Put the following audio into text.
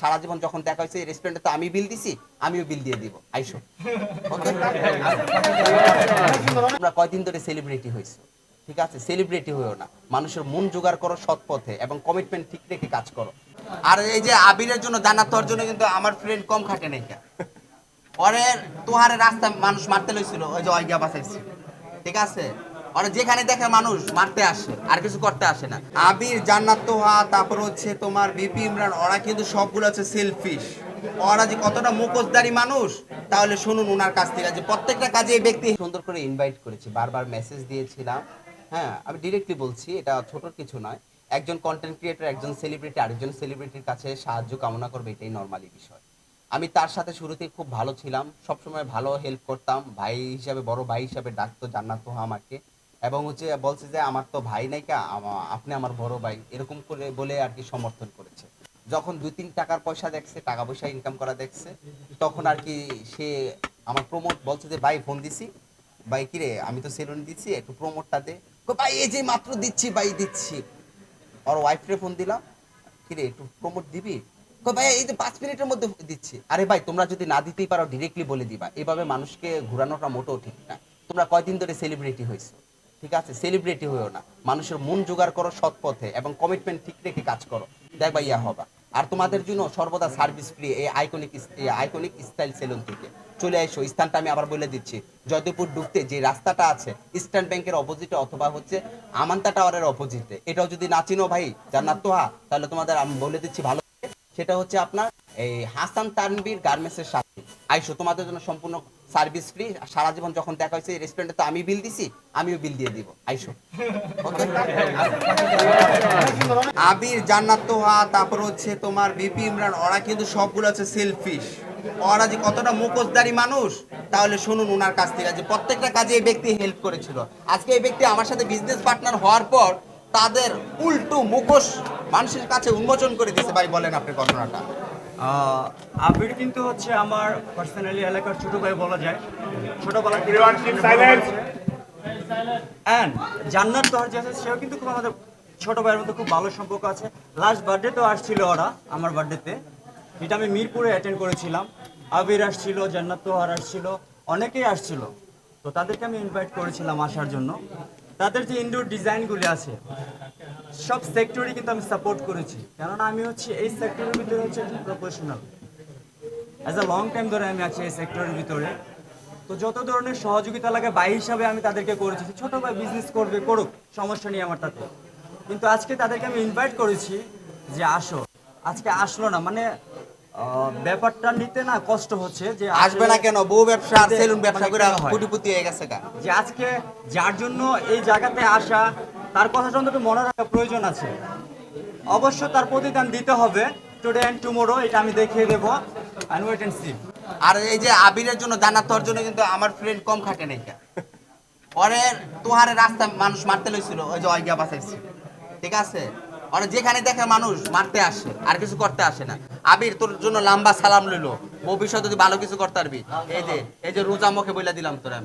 সারা জীবন যখন দেখা হয়েছে রেস্টুরেন্টে তো আমি বিল দিছি, আমিও বিল দিয়ে দিব। আইসো। ওকে তোমরা কয়দিন ধরে সেলিব্রিটি হয়েছো। ঠিক আছে? সেলিব্রিটি হয়েও না। মানুষের মন জোগাড় করো সৎ পথে এবং কমিটমেন্ট ঠিক রেখে কাজ করো। আর এই যে আবিরের জন্য, জান্নাত হওয়ার জন্য কিন্তু আমার ফ্রেন্ড কম খাটে নাই পরে তোহারে রাস্তা মানুষ মারতে লইছিল, ওই যে অজ্ঞা বাঁচাইছিল ঠিক আছে? ওরা যেখানে দেখে মানুষ মারতে আসে, আর কিছু করতে আসে না। আবির, জান্নাত তোহা, তারপর হচ্ছে তোমার বিপি ইমরান, ওরা কিন্তু সবগুলো হচ্ছে সেলফিশ ওরা যে কতটা মুখোশধারী মানুষ, তাহলে শুনুন ওনার কাছ থেকে যে প্রত্যেকটা কাজে এই ব্যক্তি সুন্দর করে ইনভাইট করেছি। বারবার মেসেজ দিয়েছিলাম। হ্যাঁ আমি ডিরেক্টলি বলছি, এটা ছোট কিছু নয়। একজন কন্টেন্ট ক্রিয়েটর একজন সেলিব্রিটি আরেকজন সেলিব্রিটির কাছে সাহায্য কামনা করবে, এটাই নর্মালি বিষয়। আমি তার সাথে শুরুতেই খুব ভালো ছিলাম। সবসময় ভালো হেল্প করতাম। ভাই হিসাবে, বড় ভাই হিসাবে ডাকতো জান্নাত আমাকে। এবং হচ্ছে বলছে যে আমার তো ভাই নাই কা আপনি আমার বড় ভাই। এরকম করে বলে আর কি সমর্থন করেছে। যখন দুই তিন টাকার পয়সা দেখছে, টাকা পয়সা ইনকাম করা দেখছে, তখন আর কি সে আমার প্রমোট বলছে যে, ভাই ফোন দিছি। ভাই কিরে আমি তো সেলুন দিচ্ছি, একটু প্রমোটটা দে। ভাই, এই যে মাত্র দিচ্ছি, ভাই, দিচ্ছি। ওর ওয়াইফরে ফোন দিলাম। কিরে একটু প্রমোট দিবি? ভাই, এই যে পাঁচ মিনিটের মধ্যে দিচ্ছি। আরে ভাই, তোমরা যদি না দিতেই পারো ডিরেক্টলি বলে দিবা। এভাবে মানুষকে ঘুরানোটা মোটেও ঠিক না। তোমরা কয়দিন ধরে সেলিব্রিটি হয়েছো ঠিক আছে? সেলিব্রিটি হয়েও না। মানুষের মন জোগাড় করো সৎ পথে এবং কমিটমেন্ট ঠিক রেখে কাজ করো। দেখবা ইয়া হবা। আর তোমাদের জন্য সর্বদা সার্ভিস ফ্রি এই আইকনিক আইকনিক স্টাইল সেলুন থেকে। চলে এসো, স্থানটা আমি আবার বলে দিচ্ছি। জয়দেবপুর ঢুকতে যে রাস্তাটা আছে ইস্টার্ন ব্যাংকের অপোজিটে অথবা হচ্ছে আমান্তা টাওয়ারের অপোজিটে এটাও যদি না চিনো ভাই, জান্নাত তোহা, তাহলে তোমাদের আমি বলে দিচ্ছি ভালো সেটা হচ্ছে আপনার এই হাসান তানবীর গার্মেন্টসের সাথে আইসো, তোমাদের জন্য সম্পূর্ণ সার্ভিস ফ্রি। সারা জীবন যখন দেখা হয়েছে রেস্টুরেন্টে তো আমি বিল দিছি, আমিও বিল দিয়ে দিব। আইসো। আবির, জান্নাত তোহা, তারপর হচ্ছে তোমার বিপি ইমরান, ওরা কিন্তু সবগুলো হচ্ছে সেলফিশ ওরা যে কতটা মুখোশধারী মানুষ, তাহলে শুনুন ওনার কাছ থেকে যে প্রত্যেকটা কাজে এই ব্যক্তি হেল্প করেছিল। আজকে এই ব্যক্তি আমার সাথে বিজনেস পার্টনার হওয়ার পর তাদের উল্টো মুখোশ মানুষের কাছে উন্মোচন করে দিয়েছে। ভাই, বলেন আপনি ঘটনাটা। আবির কিন্তু হচ্ছে আমার পার্সোনালি এলাকার ছোট ভাই বলা যায়। ছোটবেলা অ্যান্ড জান্নাত তোহার যে আছে সেও কিন্তু খুব আমাদের ছোট ভাইয়ের মধ্যে খুব ভালো সম্পর্ক আছে। লাস্ট বার্থডে তো আসছিল ওরা আমার বার্থডেতে এটা আমি মিরপুরে অ্যাটেন্ড করেছিলাম। আবির আসছিল জান্নাত তোহার আসছিল অনেকেই আসছিল। তো তাদেরকে আমি ইনভাইট করেছিলাম আসার জন্য। তাদের যে ইনডোর ডিজাইনগুলি আছে, সব সেক্টরই কিন্তু আমি সাপোর্ট করেছি। কেননা আমি হচ্ছে এই সেক্টরের ভিতরে হচ্ছে একজন professional as a long time ধরে আমি আছি এই সেক্টরের ভিতরে। তো যত ধরনের সহযোগিতা লাগে বাই হিসাবে আমি তাদেরকে করেছি। ছোট ভাই বিজনেস করবে, করুক, সমস্যা নেই আমার তাতে। কিন্তু আজকে তাদেরকে আমি ইনভাইট করেছি যে আসো। আজকে আসলো না মানে ব্যাপারটা নিতে না কষ্ট হচ্ছে যে আসবে না কেন? বউ ব্যবসা আর সেলুন ব্যবসা মানে করে কোটিপতি হয়ে গেছে গা। যে আজকে যার জন্য এই জায়গাতে আসা তার কথাটা অন্তত মনে রাখা প্রয়োজন আছে অবশ্য তার প্রতিদান দিতে হবে টুডে অ্যান্ড টুমোরো এটা আমি দেখিয়ে দেবো অ্যান্ড ওয়েট অ্যান্ড সি আর এই যে আবিরের জন্য হওয়ার জন্য কিন্তু আমার ফ্রেন্ড কম খাটে নাই পরে তোহারে রাস্তা মানুষ মারতে লইছিল ওই যে অজ্ঞা বাঁচাইছিল ঠিক আছে? ওরা যেখানে দেখে মানুষ মারতে আসে আর কিছু করতে আসে না। আবির, তোর জন্য লম্বা সালাম লইলো। ভবিষ্যৎ যদি ভালো কিছু করতে পারবি। এই যে এই যে রোজা মুখে বইলা দিলাম তোর আমি।